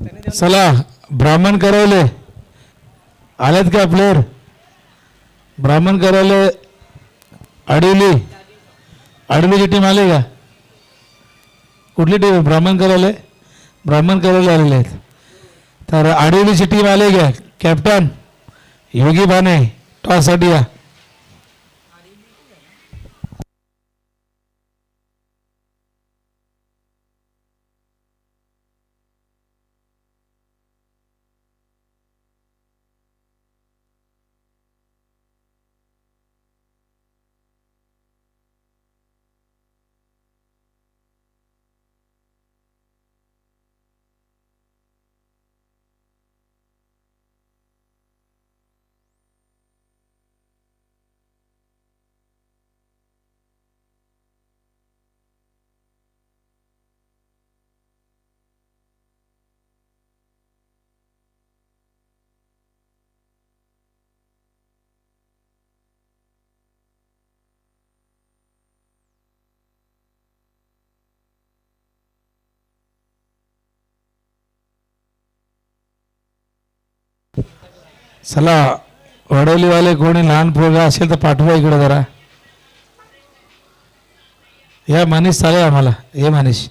चला ब्राह्मण करवले. आलेत का प्लेअर ब्राह्मण करवले अडवली. अडवलीची टीम आली का? कुठली टीम ब्राह्मण करवले? ब्राह्मण करवले आलेले आहेत. तर अडवलीची टीम आली का? कॅप्टन योगी बाने टॉससाठी या. चला वडवलीवाले कोणी लहान पोरगा असेल तर पाठवा इकडे जरा या मनीष चालेल आम्हाला हे मानिश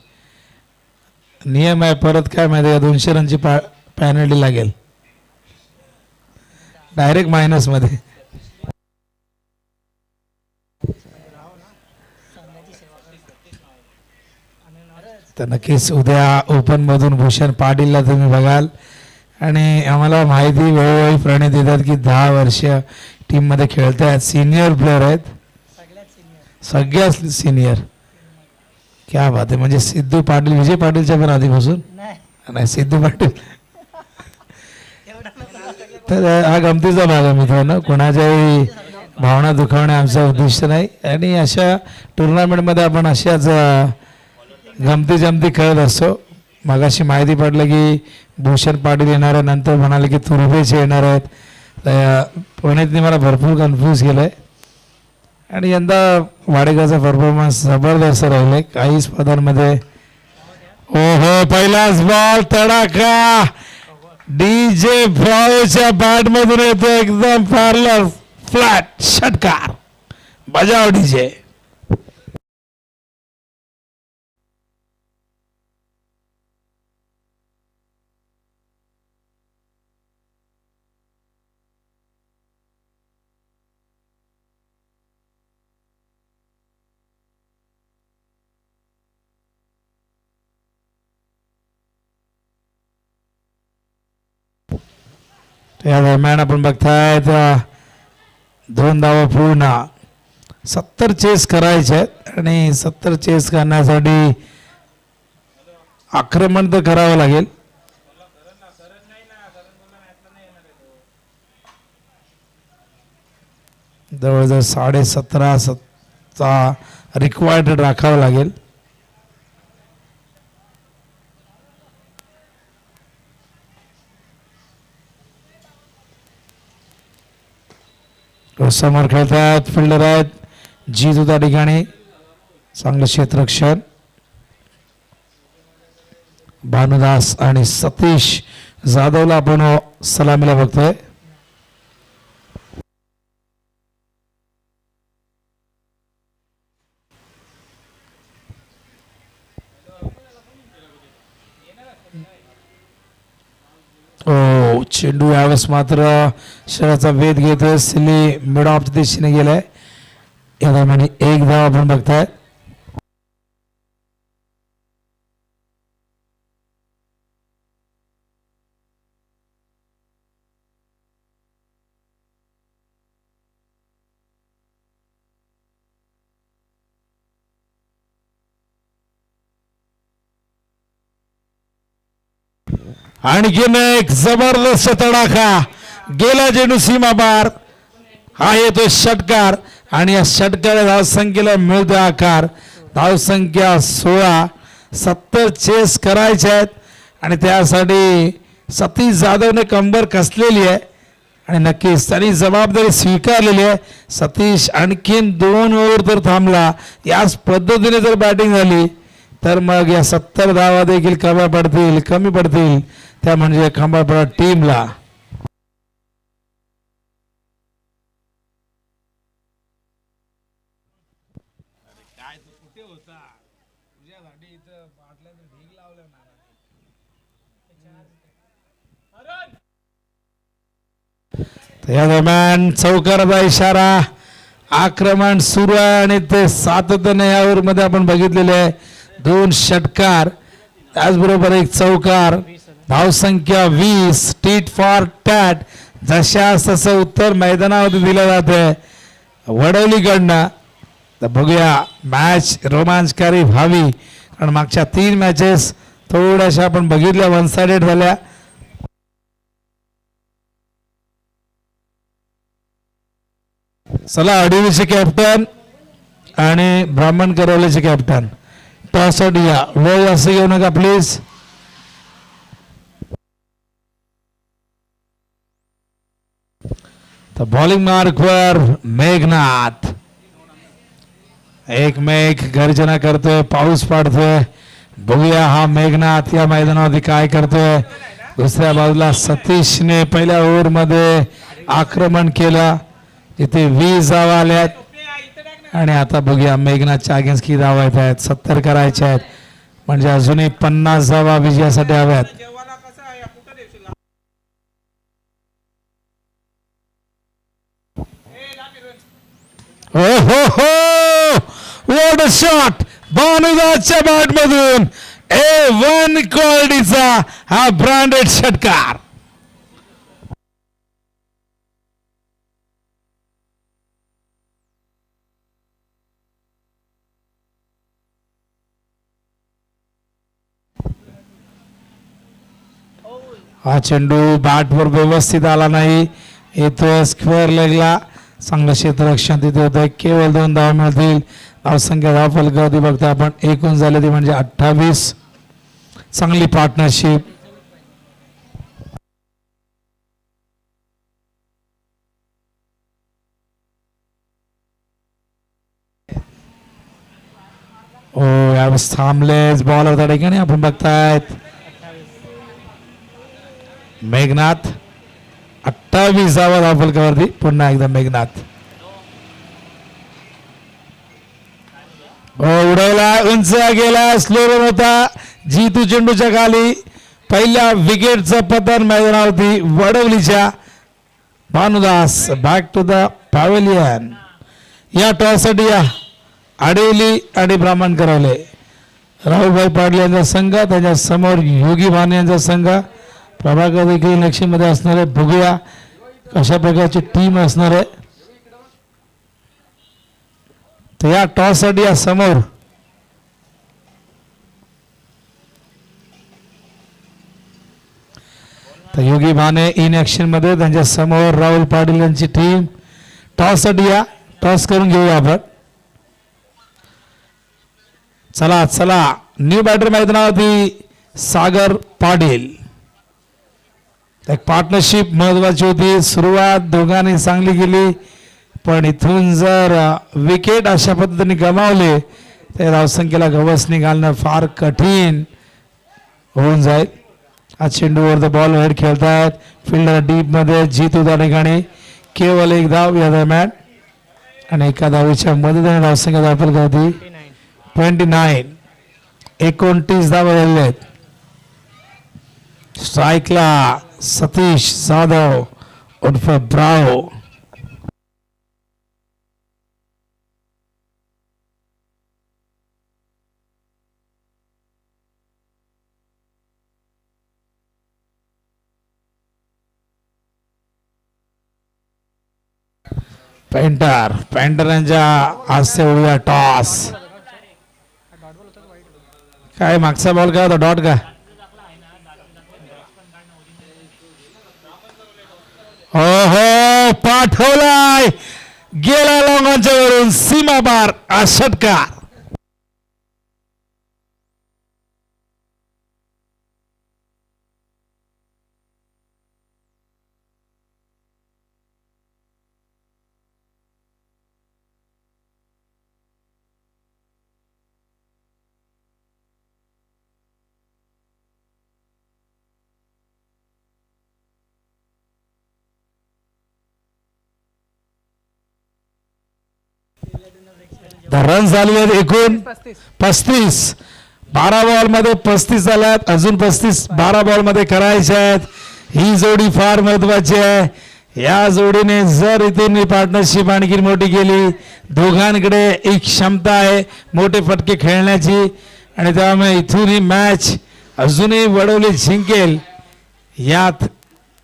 नियम आहे परत काय माहिती या दोनशे रनची पा पॅनल्टी लागेल डायरेक्ट मायनसमध्ये तर नक्कीच उद्या ओपनमधून भूषण पाटीलला तुम्ही बघाल आणि आम्हाला माहिती वेळोवेळी प्रणित देतात की दहा वर्ष टीममध्ये खेळत आहेत सिनियर प्लेअर आहेत. सगळ्यात सिनियर क्या बात आहे. म्हणजे सिद्धू पाटील विजय पाटीलच्या पण आधीपासून? नाही. सिद्धू पाटील. तर हा गमतीचा भाग आहे मित्रांनो. कोणाच्याही भावना दुखावणे आमचा उद्दिष्ट नाही. आणि अशा टुर्नामेंटमध्ये आपण अशाच गमती जमती खेळत असतो. मगाशी माहिती पडलं की भूषण पाटील येणार आहे नंतर म्हणाले की तुरुबेचे येणार आहेत. पुण्यातनी मला भरपूर कन्फ्यूज केलं आहे आणि यंदा वाडेगावचा परफॉर्मन्स जबरदस्त राहिले काही स्पर्धांमध्ये ओहो पहिलाच बॉल तडाखा! डी जे फ्रॉच्या बॅटमधून येतो एकदम पार्लर फ्लॅट षटकार. बजाव डीजे या दरम्यान आपण बघतायत दोन धावा पूर्ण. सत्तर चेस करायचे आहेत आणि सत्तर चेस करण्यासाठी आक्रमण तर करावं लागेल. जवळजवळ साडे सतरा सत्ता रिक्वायर्ड राखावं लागेल. समोर खेळतात फिल्डर आहेत. जीत त्या ठिकाणी. चांगलं क्षेत्ररक्षण. भानुदास आणि सतीश जाधवला आपण सलामीला बघतोय हो चेंडू यावेळेस मात्र शरीराचा वेध घेतोय. सिली मिड ऑफ दिशेने गेलाय. या दरम्यान एक धाव आपण बघतायत. आणखीन एक जबरदस्त तडाखा. गेला जेणू सीमापार. हा येतो षटकार. आणि या षटकार धावसंख्येला मिळतो आकार. धावसंख्या सोळा. सत्तर चेस करायचे आहेत. आणि त्यासाठी सतीश जाधवने कंबर कसलेली आहे. आणि नक्कीच त्यांनी जबाबदारी स्वीकारलेली आहे. सतीश आणखीन दोन ओव्हर तर थांबला. याच पद्धतीने जर बॅटिंग झाली तर मग या सत्तर धावा देखील कमी पडतील कमी पडतील. त्या म्हणजे खंबाळपडा टीमला या दरम्यान चौकाराचा इशारा आक्रमण सुरू आहे आणि ते सातत्याने या मध्ये आपण बघितलेले आहे. दोन षटकार त्याचबरोबर एक चौकार धावसंख्या वीस टीट फॉर टॅट जशा तसं उत्तर मैदानामध्ये दिलं जाते वडवलीकडनं तर बघूया मॅच रोमांचकारी व्हावी. कारण मागच्या तीन मॅचेस थोड्याशा आपण बघितल्या वन साइडेड झाल्या. चला अडीवीचे कॅप्टन आणि ब्राह्मण करवलेचे कॅप्टन त्यासाठी या वेळ जास्त घेऊ नका प्लीज तर बॉलिंग मार्कवर मेघनाथ एक मेघ गर्जना करतोय पाऊस पडतोय बघूया हा मेघनाथ या मैदानावरती काय करतोय दुसऱ्या बाजूला सतीशने पहिल्या ओव्हरमध्ये आक्रमण केलं. इथे वीस जावा आल्यात आणि आता बघूया मेघनाथच्या अगेन्स्ट किती धावा येत आहेत. सत्तर करायच्या आहेत. म्हणजे अजूनही पन्नास धावा विजयासाठी हव्यात हो हो! हो शॉट भानुदासच्या बॅट मधून ए वन क्वालिटीचा हा ब्रँडेड षटकार. हा चेंडू बॅटवर व्यवस्थित आला नाही येतोय स्क्वेअर लेगला चांगलं क्षेत्ररक्षण तिथे होतं केवळ दोन धावा मिळतील धावसंख्या धाव फलकावरती बघता आपण एकूण झाले ती म्हणजे अठ्ठावीस चांगली पार्टनरशिप हो यावेळेस थांबलेच बॉल होता ठिकाणी आपण बघतायत मेघनाथ अठ्ठावीसावा धाव फलकावरती पुन्हा एकदा मेघनाथ. हो, उडवला उंच गेला स्लो रन होता. जीतू चेंडूच्या खाली पहिल्या विकेटचं पतन मैदानावरती वडवलीच्या Bhanudas back to the pavilion या टॉससाठी या आडेवली आणि ब्राह्मण करवले राहुलभाई पाडले यांचा संघ त्यांच्यासमोर योगी भाने यांचा संघ. प्रभाकर देखील लक्षीमध्ये असणार आहे बघूया कशा प्रकारची टीम असणार? आहे तर या टॉससाठी या समोर तर योगी भाने इन ऍक्शनमध्ये त्यांच्यासमोर राहुल पाटील यांची टीम टॉससाठी या टॉस करून घेऊया आपण. चला चला. न्यू बॅटर मैदानावरती सागर पाटील. एक पार्टनरशिप महत्वाची होती सुरुवात दोघांनी चांगली केली. पण इथून जर विकेट अशा पद्धतीने गमावले तर धावसंख्येला गवसणी घालणं फार कठीण होऊन जाईल. आज चेंडूवर तर बॉल हेड खेळतायत. फिल्डर डीपमध्ये जीत त्या ठिकाणी. केवळ एक धाव या दरम्यान. आणि एका धावीच्या मदतीने धावसंख्या दाखल करते. ट्वेंटी नाईन एकोणतीस धाव झालेल्या आहेत. स्ट्राईकला सतीश जाधव उर्फ ब्राव। पेंटर पेंटरांच्या हास्य उडव्या टॉस. काय मागचा बॉल काय होता? डॉट का? हो हो पाठवलाय गेला लोकांच्या वरून रन झालेले आहेत एकूण. पस्तीस. बारा बॉलमध्ये पस्तीस झाल्यात. अजून पस्तीस बारा बॉलमध्ये करायचे आहेत. ही जोडी फार महत्वाची आहे. या जोडीने जर इथून पार्टनरशिप आणखी मोठी केली दोघांकडे एक क्षमता आहे मोठे फटके खेळण्याची. आणि त्यामुळे इथून ही मॅच अजूनही वडवली जिंकेल. यात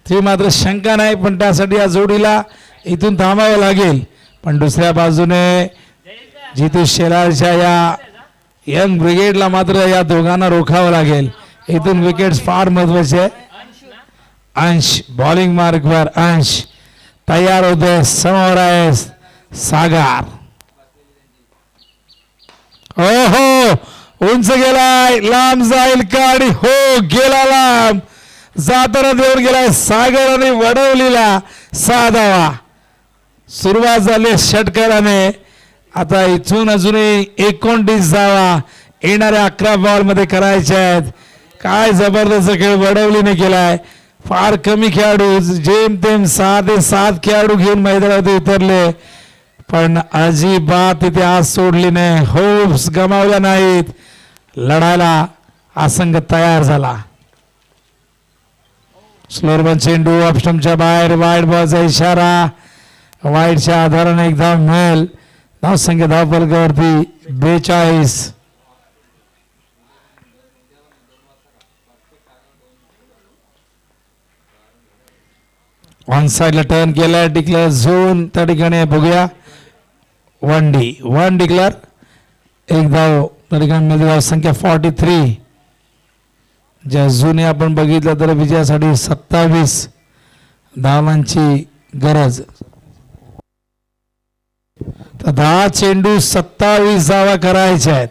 ती मात्र शंका नाही पण त्यासाठी या जोडीला इथून थांबावं लागेल. पण दुसऱ्या बाजूने जिथे शेलारच्या या यंग ब्रिगेडला मात्र या दोघांना रोखावं लागेल. इथून विकेट फार महत्त्वाचे आहे. अंश बॉलिंग मार्कवर अंश. तयार होते समोर आहे सागर. हो हो उंच गेलाय लांब जाईल काडी. हो गेला लांब. जाताना देऊन गेलाय सागर आणि वडवलीला साधावा. सुरुवात झाली षटकराने. आता इथून अजूनही एकोणतीस धावा येणाऱ्या अकरा बॉलमध्ये करायच्या आहेत. काय जबरदस्त खेळ वडवलीने केलाय. फार कमी खेळाडू जेमतेम सहा ते सात खेळाडू घेऊन मैदानावरती उतरले. पण अजिबात तिथे आज सोडली नाही. होप्स गमावल्या नाहीत. लढायला आसंग तयार झाला. स्लोरबन चेंडू ऑप्शनच्या बाहेर वाईट बॉलचा इशारा. वाईटच्या आधाराने एकदा मिळेल धाव संख्या धाव फलकावरती बेचाळीस. ऑन साईडला टर्न केलाय डिक्लेअर झोन त्या ठिकाणी बघूया. वन डी वन डिक्लेअर एक धाव. त्या ठिकाणी धाव संख्या फॉर्टी थ्री ज्या जुने आपण बघितलं तर विजयासाठी सत्तावीस धावांची गरज. तर दहा चेंडू सत्तावीस धावा करायच्या आहेत.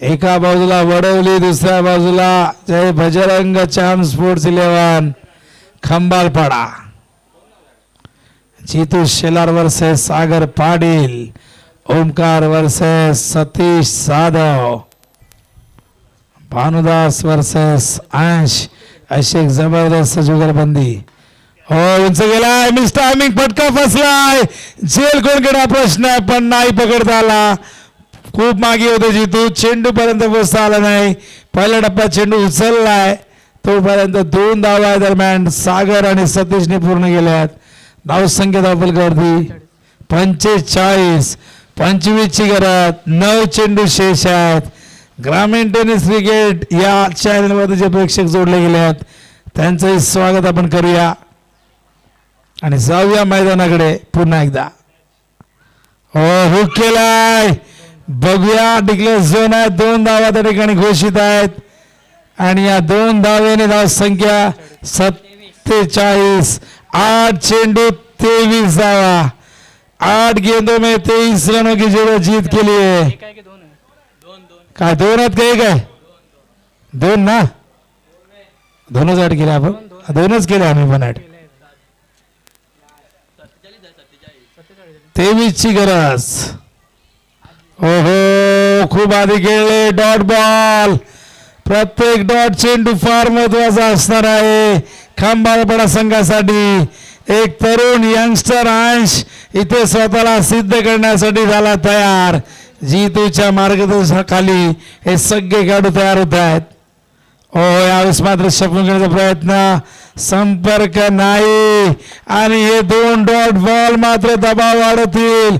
एका बाजूला वडवली दुसऱ्या बाजूला जय भजरंग चाम sports eleven Khambalpada. Jitu Shelar versus Sagar Patil Omkar versus Satish Jadhav Bhanudas versus Ansh अशी एक जबरदस्त जुगलबंदी. हो उंच गेलाय. मिस टायमिंग फटका फसलाय. जेल कोणकडा प्रश्न आहे पण नाही पकडता आला. खूप मागे होते जितू. चेंडू पर्यंत पोहोचता आला नाही. पहिला टप्पा चेंडू उचललाय. तोपर्यंत दोन धावा दरम्यान. सागर आणि सतीशने पूर्ण केल्यात. आहेत धाव संख्या धावपलकावरती पंचेचाळीस. पंचवीसची गरज. नऊ चेंडू शेष आहेत. ग्रामीण टेनिस क्रिकेट या चॅनलमध्ये जे प्रेक्षक जोडले गेले आहेत त्यांचंही स्वागत आपण करूया. आणि जाऊया मैदानाकडे पुन्हा एकदा. हो हुक केलाय. बघूया डिक्लेअर झोन आहे. दोन धावा त्या ठिकाणी घोषित आहेत. आणि या दोन धावेने धाव संख्या सत्तेचाळीस. आठ चेंडू तेवीस धावा. आठ गेंदो मे तेवीस रनों की जरूर जीत के लिए काय दोन आहेत का काय दोन ना? दोनच आठ केले आपण? दोनच केले आम्ही पण आठ तेवीसची गरज. ओहो खूप आधी खेळले डॉट बॉल. प्रत्येक डॉट चेंडू फार महत्त्वाचा असणार आहे. खांबाळपडा संघासाठी. एक तरुण यंगस्टर अंश इथे स्वतःला सिद्ध करण्यासाठी झाला तयार. जीतूच्या मार्गदर्शनाखाली हे सगळे खेळाडू तयार होत आहेत. ओ यावेळेस मात्र शपून करण्याचा प्रयत्न. संपर्क नाही. आणि हे दोन डॉट बॉल मात्र दबाव वाढवतील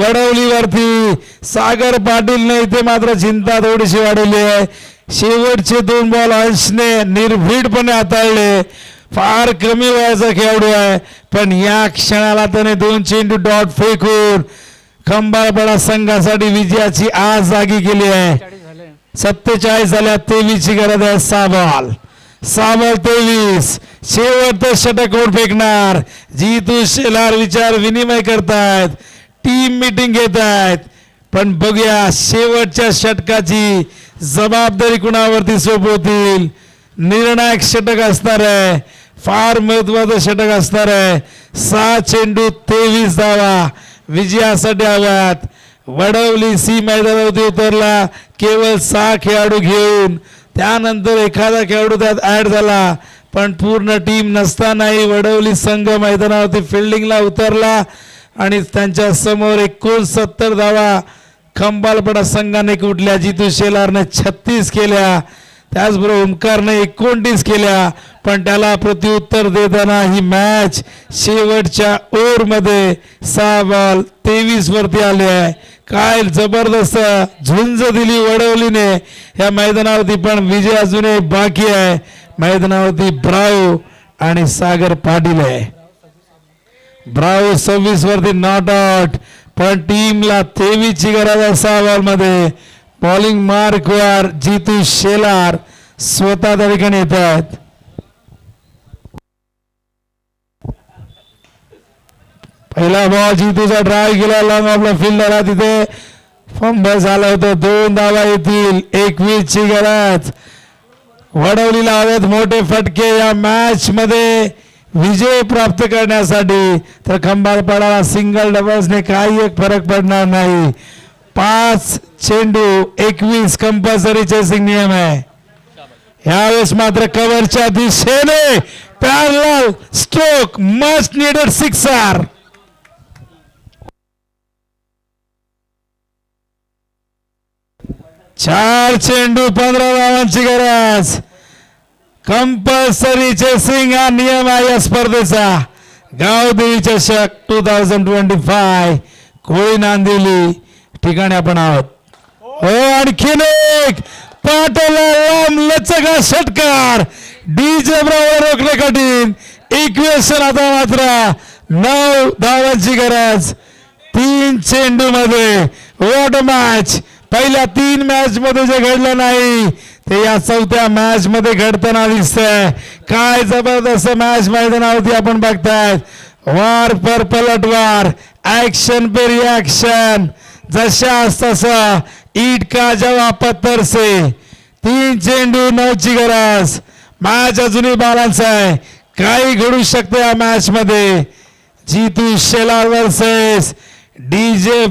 वडवलीवरती सागर पाटीलने इथे मात्र चिंता थोडीशी वाढवली आहे. शेवटचे दोन बॉल अंशने निर्भीडपणे हाताळले. फार कमी वयाचा खेळाडू आहे. पण या क्षणाला त्याने दोन चेंडू डॉट फेकून खंबाळपडा संघासाठी विजयाची आज जागी केली आहे. सत्तेचाळीस झाल्या तेवीसची गरज आहे सहा बॉल. सामल तेवीस. शेवटचं षटक कोण फेकणार? जीतू शेलार विचार विनिमय करतायत. टीम मीटिंग घेत आहेत. पण बघूया शेवटच्या षटकाची जबाबदारी कुणावरती सोपवतील? निर्णायक षटक असणार आहे. फार महत्वाचं षटक असणार आहे. सहा चेंडू तेवीस धावा. विजयासाठी हव्यात वडवली सी मैदानावरती उतरला. केवळ सहा खेळाडू घेऊन त्यानंतर एखादा खेळाडू त्यात ऍड झाला पण पूर्ण टीम नसतानाही वडवली संघ मैदानावरती फिल्डिंगला उतरला आणि त्यांच्यासमोर एकोणसत्तर धावा खंबालपडा संघाने कुठल्या जितू शेलारने छत्तीस केल्या त्याचबरोबर ओमकारने एकोणतीस केल्या पण त्याला प्रत्युत्तर देताना ही मॅच शेवटच्या ओव्हरमध्ये सहा बॉल तेवीसवरती आली आहे. काय जबरदस्त झुंज दिली वडवलीने. या मैदानावरती पण विजय अजूनही बाकी आहे. मैदानावरती ब्राव आणि सागर पाटील आहे. ब्राव सव्वीस वरती नॉट आउट पण टीमला तेवीसची गरज आहे सहा बॉलमध्ये. बॉलिंग मार्कवर जितू शेलार स्वतः त्या ठिकाणी येत आहेत. पहिला बॉल जितूचा ड्राय केला. लॉंग ऑफला फिल्डरला तिथे. फंबल झाला होता. दोन धावा येतील. एकवीस ची गरज. वडवलीला हवेत मोठे फटके या मॅच मध्ये. विजय प्राप्त करण्यासाठी. तर खंबाळपाडाला सिंगल डबल्सने काही एक फरक पडणार नाही. पाच चेंडू एकवीस कंपल्सरी चेसिंग नियम आहे. यावेळेस मात्र कव्हरच्या दिशेने पॅरल स्ट्रोक मस्ट निडेड सिक्सर चार चेंडू पंधरा धावांची गरज. कंपल्सरी चेसिंग हा नियम आहे या स्पर्धेचा. गावदेवी चषक two thousand twenty five Koli Nandivali ठिकाणी आपण आहोत. हो आणखीन एक. पाटला लांब लचका षटकार. डीजे ब्रावर रोखणे कठीण. इक्वेशन आता मात्र नऊ धावांची गरज. तीन चेंडू मध्ये वॉट मॅच पहिल्या तीन मॅच मध्ये जे घडलं नाही ते या चौथ्या मॅच मध्ये घडताना दिसतंय. काय जबरदस्त मॅच मैदानावरती आपण बघताय वार पर पलटवार ऍक्शन पे रिॲक्शन जशा तसा ईट का जवा पत्थर से. तीन चेंडू नऊची गरज. मॅच अजूनही बॅलन्स आहे. काही घडू शकते या मॅच मध्ये. जीतू शेलार वर्सेस डीजे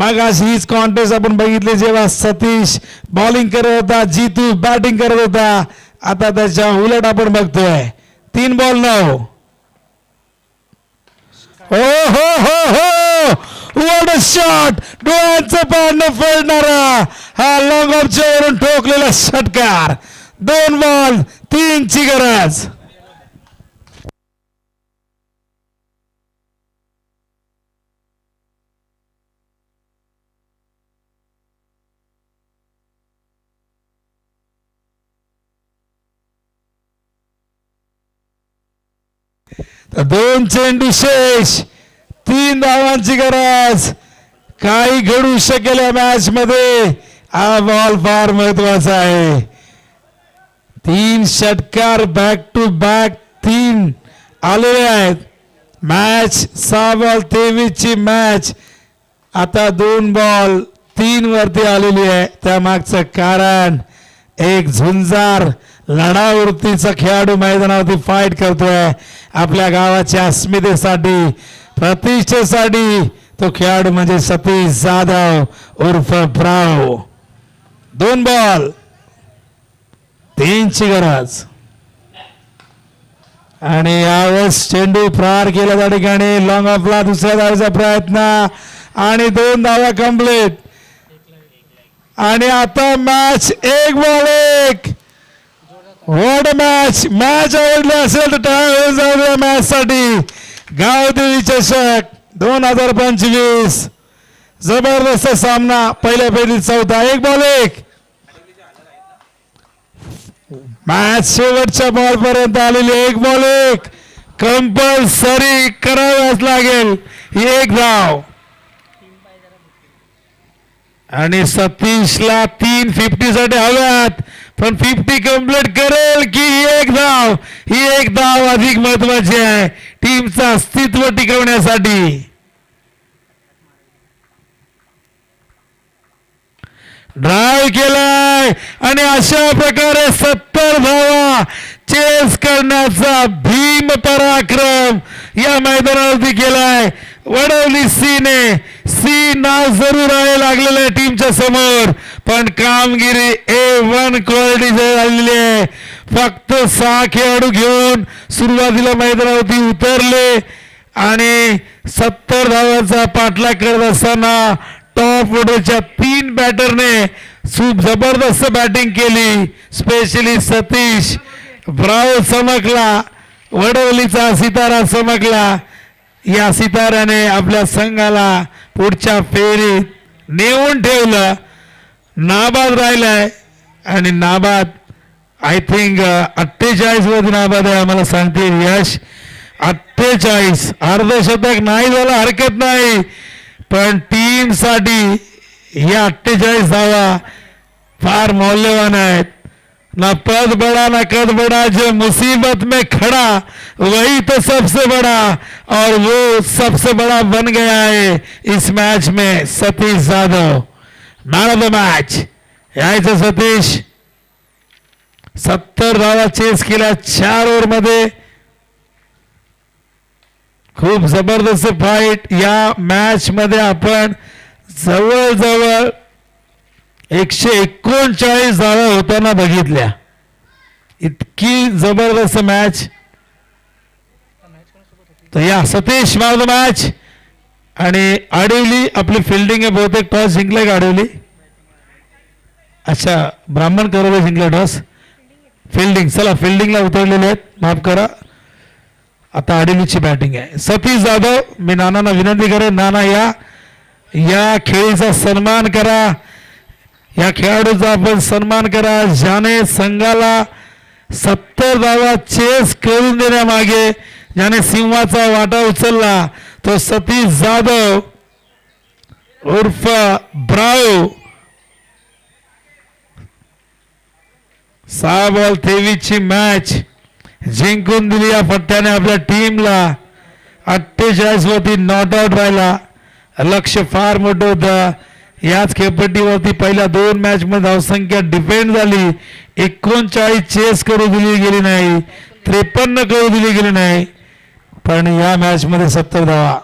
मग मागाशी हीच कॉन्टेस्ट आपण बघितली जेव्हा सतीश बॉलिंग करत होता जीतू बॅटिंग करत होता. आता त्याच्या उलट आपण बघतोय. तीन बॉल नऊ हो हो हो हो. वॉट शॉट डोळ्यांचं पानं फोडणारा हा लॉंग ऑफच्या वरून ठोकलेला षटकार. दोन बॉल तीनची गरज. दोन चेंडू शेष तीन धावांची गरज. काही घडू शकेल या मॅच मध्ये. हा बॉल फार महत्त्वाचा आहे. तीन षटकार बॅक टू बॅक तीन आलेले आहेत. मॅच सहा बॉल तेवीस ची मॅच आता दोन बॉल तीन वरती आलेली आहे. त्या मागचं कारण एक झुंजार. लढावृत्तीचा खेळाडू मैदानावरती फाईट करतोय. आपल्या गावाच्या अस्मितेसाठी प्रतिष्ठेसाठी तो खेळाडू म्हणजे सतीश जाधव उर्फ प्राव दोन बॉल तीनची गरज. आणि यावेळेस चेंडू प्रहार केला त्या ठिकाणी. लॉंग ऑफला दुसऱ्या धावेचा प्रयत्न. आणि दोन धावा कंप्लीट आणि आता मॅच एक बॉल एक. वॉट मॅच मॅच आवडली असेल तर टाळ जाऊ द्या मॅच साठी. गावदेवी चषक दोन हजार पंचवीस. जबरदस्त सामना पहिल्या फेरीत चौथा. एक बॉल एक. मॅच शेवटच्या बॉल पर्यंत आलेली एक बॉल एक. कंपल्सरी करावाच लागेल. एक धाव. आणि सतीशला तीन फिफ्टी साठी हव्यात. पण फिफ्टी कंप्लीट करेल की ही एक धाव. ही एक धाव अधिक महत्वाची आहे. टीमचं अस्तित्व टिकवण्यासाठी. ड्राईव्ह केलाय. आणि अशा प्रकारे सत्तर धावा. चेस करण्याचा भीम पराक्रम या मैदानावरती केलाय. वडवली सीने सी नाव जरूर आहे लागलेलं आहे टीमच्या समोर. पण कामगिरी ए वन क्वालिटी झालेली आहे. फक्त सहा खेळाडू घेऊन सुरुवातीला मैदानावरती उतरले आणि सत्तर धावाचा पाठलाग करत असताना टॉप ऑर्डरच्या तीन बॅटरने खूप जबरदस्त बॅटिंग केली स्पेशली सतीश. ब्राव चमकला वडवलीचा सितारा चमकला. या सिताराने आपल्या संघाला पुढच्या फेरीत नेऊन ठेवलं. नाबाद राहिलाय आणि नाबाद आय थिंक अठ्ठेचाळीस वरती नाबाद आहे आम्हाला सांगते यश अठ्ठेचाळीस. अर्धशतक नाही झालं हरकत नाही. पण टीमसाठी या अठ्ठेचाळीस धावा फार मौल्यवान आहेत. ना पद बड़ा, ना कद बड़ा, जो मुसीबत में खड़ा, वही तो सबसे बड़ा, और वो सबसे बड़ा बन गया है इस मैच में Satish Yadav man of the match यायचं सतीश। सत्तर धावा चेस केल्या चार ओव्हर मध्ये। खूप ज़बरदस्त फाईट या मैच मॅच मध्ये आपण जवळजवळ एकशे एकोणचाळीस धावा होताना बघितल्या. इतकी जबरदस्त मॅच तर या सतीश मॅन मॅच आणि आडवली आपली फिल्डिंग आहे बहुतेक टॉस जिंकलाय का आडवली अच्छा ब्राह्मण करोले जिंकले टॉस फिल्डिंग चला फिल्डिंगला उतरलेले आहेत. माफ करा. आता आडवलीची बॅटिंग आहे. सतीश जाधव मी नानांना विनंती करेन नाना या. या खेळीचा सन्मान करा. या खेळाडूचा आपण सन्मान करा. ज्याने संघाला सत्तर धावा चेस करून देण्यामागे ज्याने सिंहाचा वाटा उचलला तो सतीश जाधव उर्फ ब्राऊ. सहा बॉल तेवीसची मॅच जिंकून दिली या पट्ट्याने आपल्या टीमला अठ्ठेचाळीस वरती नॉट आउट राहिला. लक्ष फार मोठं होतं. याच खेळपट्टीवरती पहिल्या दोन मॅच मध्ये धावसंख्या डिपेंड झाली. एकोणचाळीस चेस करू दिली गेली नाही. त्रेपन्न करू दिली गेली नाही. पण या मॅच मध्ये सत्तर धावा.